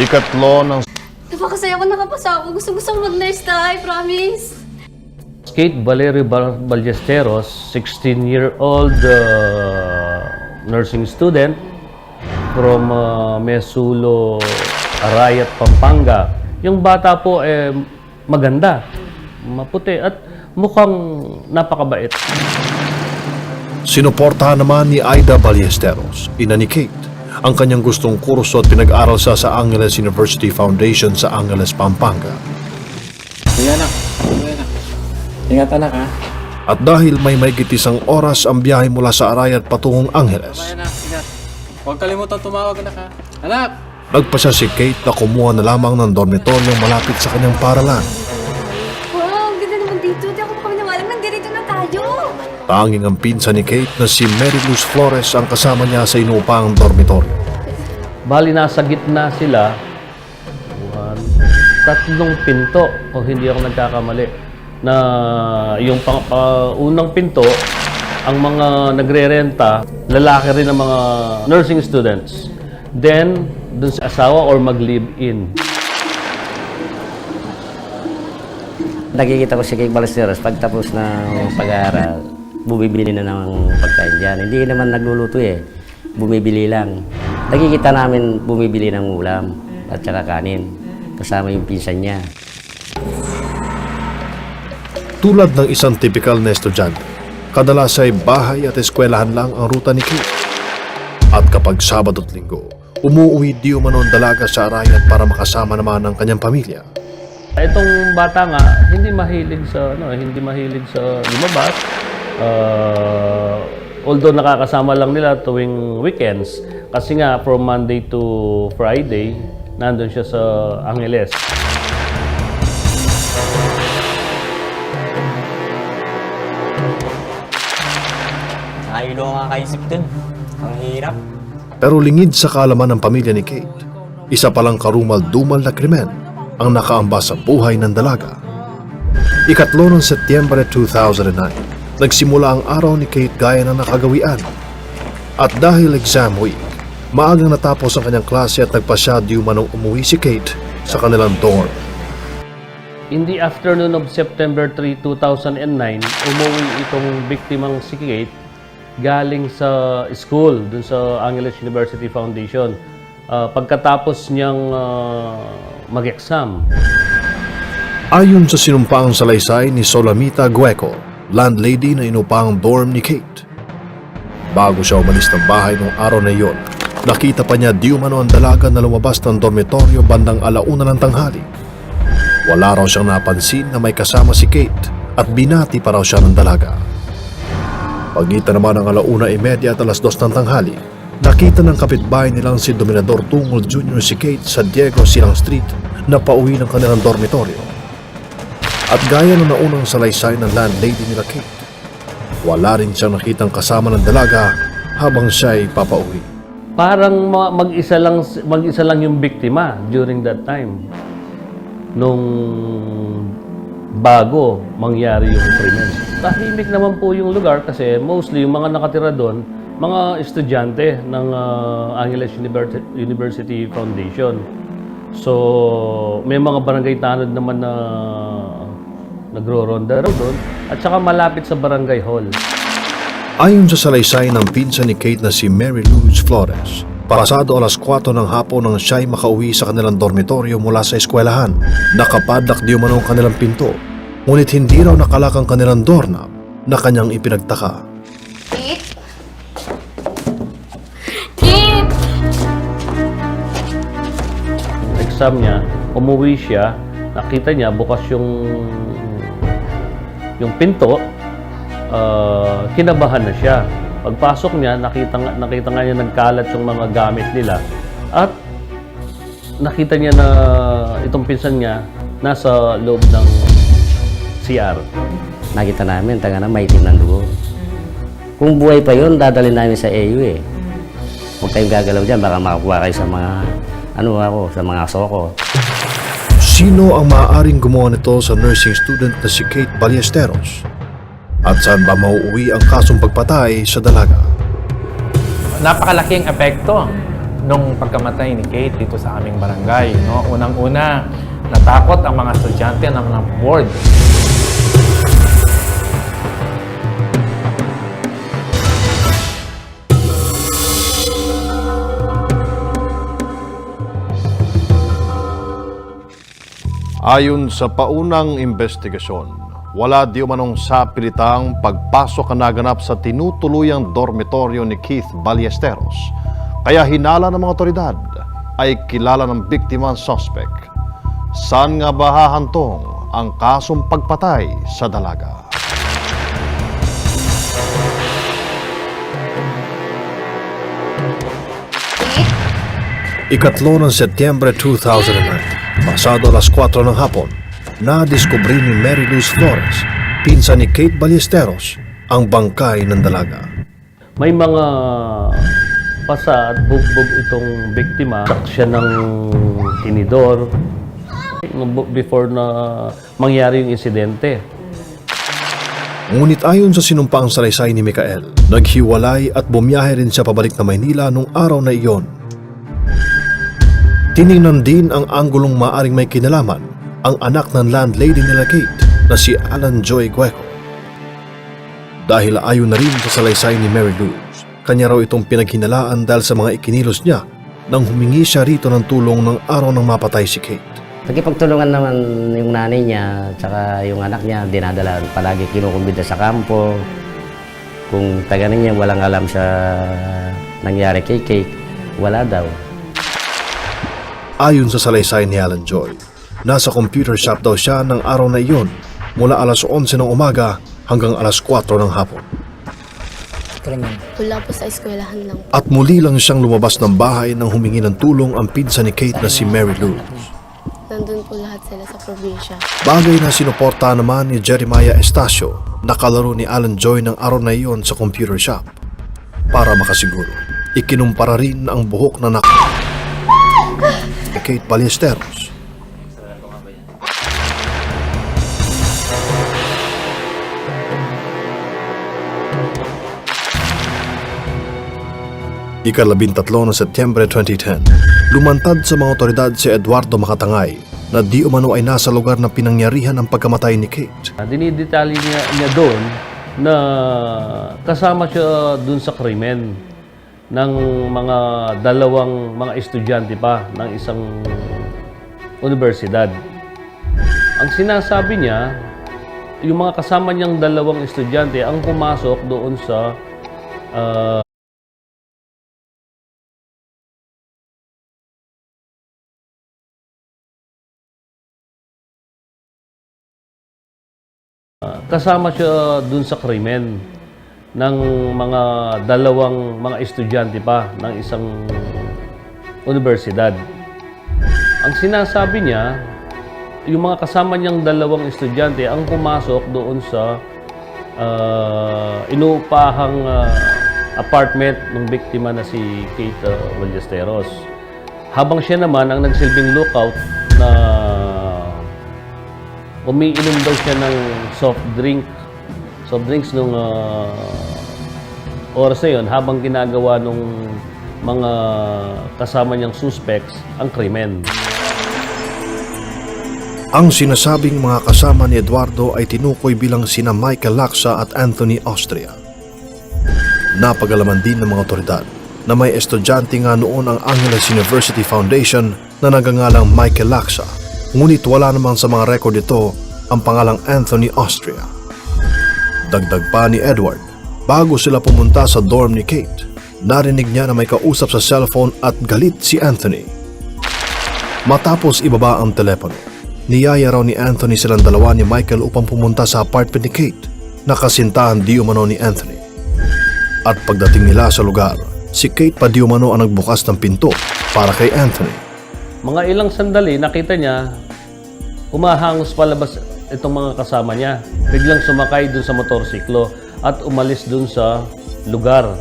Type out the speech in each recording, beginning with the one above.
Ikatlo ng Napakasaya ko nakapasa ako. Gusto gusto ko mag-nurse tayo, promise. Kate Valerio Bal- Ballesteros, 16-year-old uh, nursing student from uh, Mesulo, Arayat, Pampanga. Yung bata po eh maganda, maputi at mukhang napakabait. Sinuportahan naman ni Aida Ballesteros, ina ni Kate, ang kanyang gustong kurso at pinag-aral sa sa Angeles University Foundation sa Angeles, Pampanga. Sige anak. Sige anak. Ingat anak ha. At dahil may mahigit isang oras ang biyahe mula sa Arayat patungong Angeles, anak. Ingat. Huwag kalimutan tumawag anak ha. Anak! nagpasya si Kate na kumuha na lamang ng dormitoryong malapit sa kanyang paralan. Tanging ang pinsan ni Kate na si Mary Luz Flores ang kasama niya sa inupang dormitoryo. Bali, nasa gitna sila. One, tatlong pinto, kung hindi ako nagkakamali. Na yung pang, pa- unang pinto, ang mga nagre-renta, lalaki rin ang mga nursing students. Then, dun sa asawa or mag-live-in. Nakikita ko si Kay Balesteros pagtapos ng pag-aaral, bumibili na ng pagkain dyan. Hindi naman nagluluto eh, bumibili lang. Nakikita namin bumibili ng ulam at saka kanin, kasama yung pinsan niya. Tulad ng isang typical na estudyante, kadalas ay bahay at eskwelahan lang ang ruta ni Kate. At kapag Sabado at Linggo, umuwi di umano ang dalaga sa Arayat para makasama naman ang kanyang pamilya. Itong bata nga, hindi mahilig sa ano, hindi mahilig sa lumabas. Uh, although nakakasama lang nila tuwing weekends kasi nga from Monday to Friday nandun siya sa Angeles. Nakahilo nga kaisip dun. Ang hirap. Pero lingid sa kaalaman ng pamilya ni Kate, isa palang karumal-dumal na krimen ang nakaamba sa buhay ng dalaga. Ikatlo ng Setyembre 2009, nagsimula ang araw ni Kate gaya ng nakagawian. At dahil exam week, maagang natapos ang kanyang klase at nagpasya di umanong umuwi si Kate sa kanilang dorm. In the afternoon of September 3, 2009, umuwi itong biktimang si Kate galing sa school dun sa Angeles University Foundation. Ah, pagkatapos niyang ah, mag-exam, Ayon sa sinumpaang salaysay ni Solamita Gueco, landlady na inupang dorm ni Kate. Bago siya umalis ng bahay noong araw na iyon, nakita pa niya di umano ang dalaga na lumabas ng dormitoryo bandang alauna ng tanghali. Wala raw siyang napansin na may kasama si Kate at binati pa raw siya ng dalaga. Pagitan naman ng alauna imedya at alas dos ng tanghali, nakita ng kapitbahay nilang si Dominador Tungol Jr. si Kate sa Diego Silang Street na pauwi ng kanilang dormitoryo. At gaya ng naunang salaysay ng landlady nila Kate, wala rin siyang nakitang kasama ng dalaga habang siya ay papauwi. parang ma- mag-isa lang mag-isa lang yung biktima during that time nung bago mangyari yung krimen. Tahimik naman po yung lugar kasi mostly yung mga nakatira doon mga estudyante ng ah, Angeles University, University Foundation. So, may mga barangay tanod naman na nagro-ronda raw doon at saka malapit sa barangay hall. Ayon sa salaysay ng pinsan ni Kate na si Mary Luz Flores, pasado alas 4 ng hapon nang siya'y makauwi sa kanilang dormitoryo mula sa eskwelahan. Nakapadlak di umano ang kanilang pinto, ngunit hindi raw nakalak ang kanilang doorknob na kanyang ipinagtaka. Kate? Kate! Exam niya, umuwi siya, nakita niya bukas yung yung pinto, ah, kinabahan na siya. Pagpasok niya, nakita nakita nga niya nagkalat yung mga gamit nila at nakita niya na itong pinsan niya nasa loob ng CR. Nakita namin, taga na maitim ng dugo. Kung buhay pa yun, dadalhin namin sa AU eh. Huwag kayong gagalaw dyan, baka makakuha kayo sa mga, ano ako, sa mga aso ko. Sino ang maaaring gumawa nito sa nursing student na si Kate Ballesteros? At saan ba mauuwi ang kasong pagpatay sa dalaga? Napakalaking epekto nung pagkamatay ni Kate dito sa aming barangay. No? Unang-una, natakot ang mga estudyante ng mga board. Ayon sa paunang investigasyon, wala di umanong sapilitang pagpasok ang naganap sa tinutuluyang dormitoryo ni Keith Ballesteros. Kaya hinala ng mga otoridad ay kilala ng biktima ang suspect. Saan nga ba hahantong ang kasong pagpatay sa dalaga? Ikatlo ng Setyembre 2009, pasado alas 4 ng hapon, nadiskubre ni Mary Luz Flores, pinsan ni Kate Ballesteros, ang bangkay ng dalaga. May mga pasa at bugbog itong biktima. Siya ng tinidor before na mangyari yung insidente. Ngunit ayon sa sinumpaang salaysay ni Mikael, naghiwalay at bumiyahe rin siya pabalik na Maynila nung araw na iyon. Tiningnan din ang anggulong maaring may kinalaman ang anak ng landlady nila Kate na si Alan Joy Gueco. Dahil ayon na rin sa salaysay ni Mary Luz, kanya raw itong pinaghinalaan dahil sa mga ikinilos niya nang humingi siya rito ng tulong ng araw nang mapatay si Kate. Nagkipagtulungan naman yung nanay niya, tsaka yung anak niya, dinadala palagi kinukumbida sa kampo. Kung taga niya, walang alam sa nangyari kay Kate, wala daw. Ayon sa salaysay ni Alan Joy, nasa computer shop daw siya ng araw na iyon mula alas 11 ng umaga hanggang alas 4 ng hapon. Wala po sa eskwelahan lang. At muli lang siyang lumabas ng bahay nang humingi ng tulong ang pinsan ni Kate na si Mary Lou. Nandun po lahat sila sa probinsya. Bagay na sinuporta naman ni Jeremiah Estacio na kalaro ni Alan Joy ng araw na iyon sa computer shop. Para makasiguro, ikinumpara rin ang buhok na nak... Kate Ballesteros. Ikalabintatlo ng Setyembre 2010, lumantad sa mga otoridad si Eduardo Makatangay na di umano ay nasa lugar na pinangyarihan ang pagkamatay ni Kate. Ah, Dinidetali niya, niya doon na kasama siya doon sa krimen ng mga dalawang mga estudyante pa ng isang universidad. Ang sinasabi niya, yung mga kasama niyang dalawang estudyante ang pumasok doon sa ah, kasama siya dun sa krimen ng mga dalawang mga estudyante pa ng isang universidad. Ang sinasabi niya, yung mga kasama niyang dalawang estudyante ang pumasok doon sa ah, inuupahang ah, apartment ng biktima na si Kate uh, Ballesteros. Habang siya naman ang nagsilbing lookout na umiinom daw siya ng soft drink. Soft drinks nung ah, oras na yun habang ginagawa nung mga kasama niyang suspects ang krimen. Ang sinasabing mga kasama ni Eduardo ay tinukoy bilang sina Michael Laksa at Anthony Austria. Napagalaman din ng mga otoridad na may estudyante nga noon ang Angeles University Foundation na nagangalang Michael Laksa. Ngunit wala naman sa mga record ito ang pangalang Anthony Austria. Dagdag pa ni Edward, bago sila pumunta sa dorm ni Kate, narinig niya na may kausap sa cellphone at galit si Anthony. Matapos ibaba ang telepono, niyaya raw ni Anthony silang dalawa ni Michael upang pumunta sa apartment ni Kate na kasintahan di umano ni Anthony. At pagdating nila sa lugar, si Kate pa di umano ang nagbukas ng pinto para kay Anthony. Mga ilang sandali, nakita niya, umahangos palabas itong mga kasama niya. Biglang sumakay dun sa motorsiklo at umalis dun sa lugar.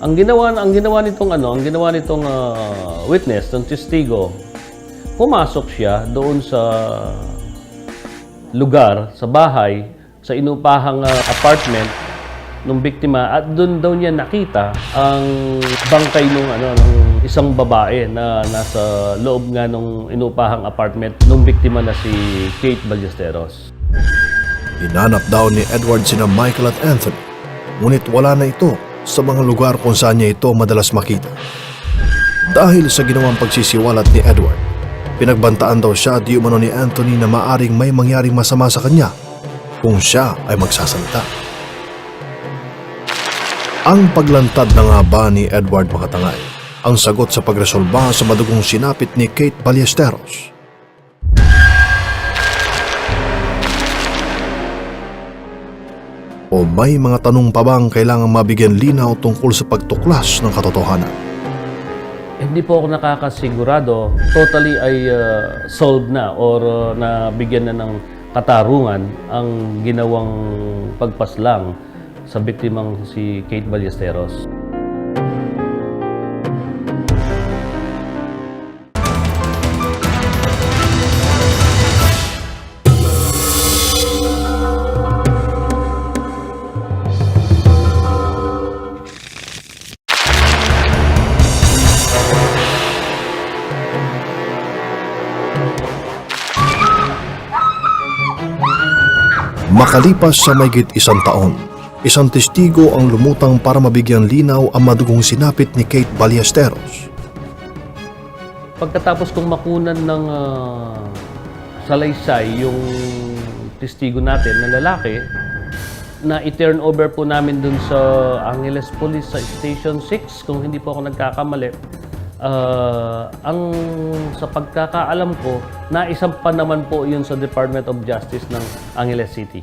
Ang ginawa ang ginawa nitong ano, ang ginawa nitong ah, witness, tong testigo, pumasok siya doon sa lugar, sa bahay, sa inupahang ah, apartment nung biktima at doon daw niya nakita ang bangkay nung ano ng isang babae na nasa loob nga nung inupahang apartment nung biktima na si Kate Ballesteros. Hinanap daw ni Edward sina Michael at Anthony, ngunit wala na ito sa mga lugar kung saan niya ito madalas makita. Dahil sa ginawang pagsisiwalat ni Edward, pinagbantaan daw siya di umano ni Anthony na maaring may mangyaring masama sa kanya kung siya ay magsasalita. Ang paglantad na nga ba ni Edward Makatangay ang sagot sa pagresolba sa madugong sinapit ni Kate Ballesteros? O may mga tanong pa bang kailangan mabigyan linaw tungkol sa pagtuklas ng katotohanan? Hindi po ako nakakasigurado totally ay uh, solved na or uh, nabigyan na ng katarungan ang ginawang pagpaslang sa biktimang si Kate Ballesteros. Makalipas sa mayigit isang taon, isang testigo ang lumutang para mabigyan linaw ang madugong sinapit ni Kate Ballesteros. Pagkatapos kong makunan ng ah, salaysay yung testigo natin na lalaki, na i-turn over po namin dun sa Angeles Police sa Station 6 kung hindi po ako nagkakamali. Ah, ang sa pagkakaalam ko, naisampa naman po yun sa Department of Justice ng Angeles City.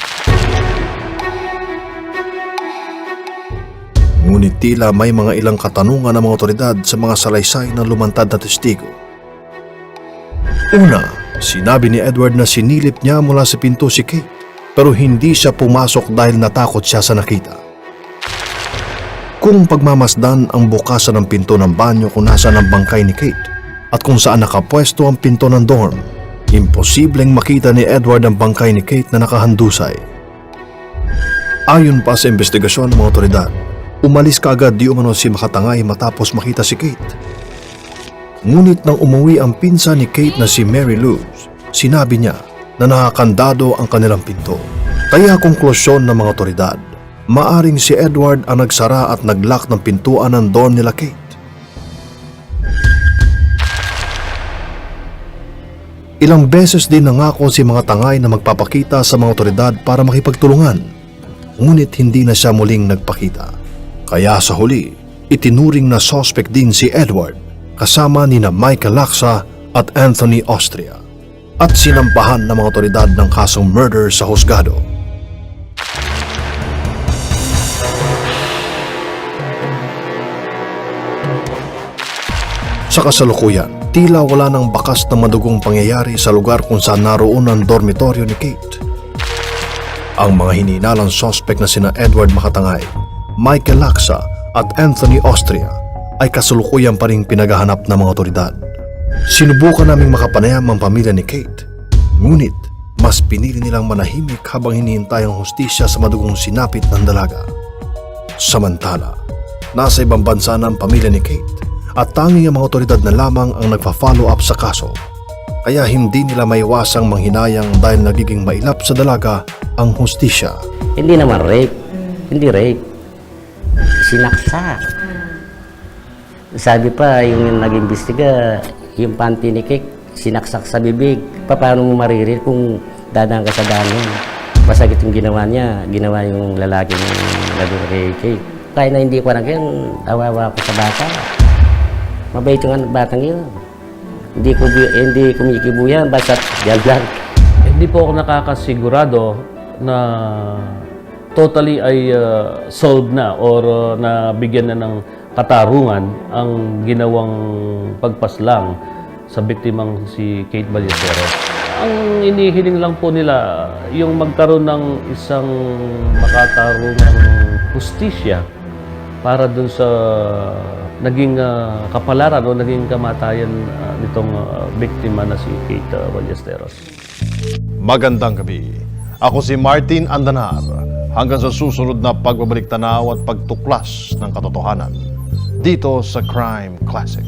Ngunit tila may mga ilang katanungan ng mga otoridad sa mga salaysay ng lumantad na testigo. Una, sinabi ni Edward na sinilip niya mula sa pinto si Kate pero hindi siya pumasok dahil natakot siya sa nakita. Kung pagmamasdan ang bukasan ng pinto ng banyo kung nasaan ang bangkay ni Kate at kung saan nakapwesto ang pinto ng dorm, imposibleng makita ni Edward ang bangkay ni Kate na nakahandusay. Ayon pa sa investigasyon ng mga otoridad, umalis kaagad di umano si Makatangay matapos makita si Kate. Ngunit nang umuwi ang pinsan ni Kate na si Mary Luz, sinabi niya na nakakandado ang kanilang pinto. Kaya konklusyon ng mga otoridad, maaring si Edward ang nagsara at naglock ng pintuan ng dorm nila Kate. Ilang beses din nangako si mga tangay na magpapakita sa mga otoridad para makipagtulungan. Ngunit hindi na siya muling nagpakita. Kaya sa huli, itinuring na suspect din si Edward kasama ni na Michael Laksa at Anthony Austria at sinampahan ng mga otoridad ng kasong murder sa husgado. Sa kasalukuyan, tila wala ng bakas na madugong pangyayari sa lugar kung saan naroon ang dormitoryo ni Kate. Ang mga hininalang sospek na sina Edward Makatangay, Michael Laksa at Anthony Austria ay kasalukuyan pa rin pinaghahanap ng mga otoridad. Sinubukan naming makapanayam ang pamilya ni Kate. Ngunit, mas pinili nilang manahimik habang hinihintay ang hustisya sa madugong sinapit ng dalaga. Samantala, nasa ibang bansa na ang pamilya ni Kate at tanging ang mga otoridad na lamang ang nagpa-follow up sa kaso. Kaya hindi nila maiwasang manghinayang dahil nagiging mailap sa dalaga ang hustisya. Hindi naman rape. Hindi rape. Sinaksak. Sabi pa, yung nag-imbestiga, yung panty ni Kik, sinaksak sa bibig. Pa, Paano mo maririr kung dadaan ka sa daanan? Masakit yung ginawa niya. Ginawa yung lalaki ng naging kay Kik. Kaya na hindi ko na yan, awawa ko sa bata. Mabait yung batang yun. Hindi ko hindi kumikibo yan, basta yan lang. Hindi po ako nakakasigurado na totally ay uh, solved na or uh, nabigyan na ng katarungan ang ginawang pagpaslang sa biktimang si Kate Ballesteros. Ang inihiling lang po nila yung magkaroon ng isang makatarungang hustisya para dun sa naging uh, kapalaran o naging kamatayan uh, nitong uh, biktima na si Kate uh, Ballesteros. Magandang gabi. Ako si Martin Andanar. Hanggang sa susunod na pagbabalik tanaw at pagtuklas ng katotohanan. Dito sa Crime Classic.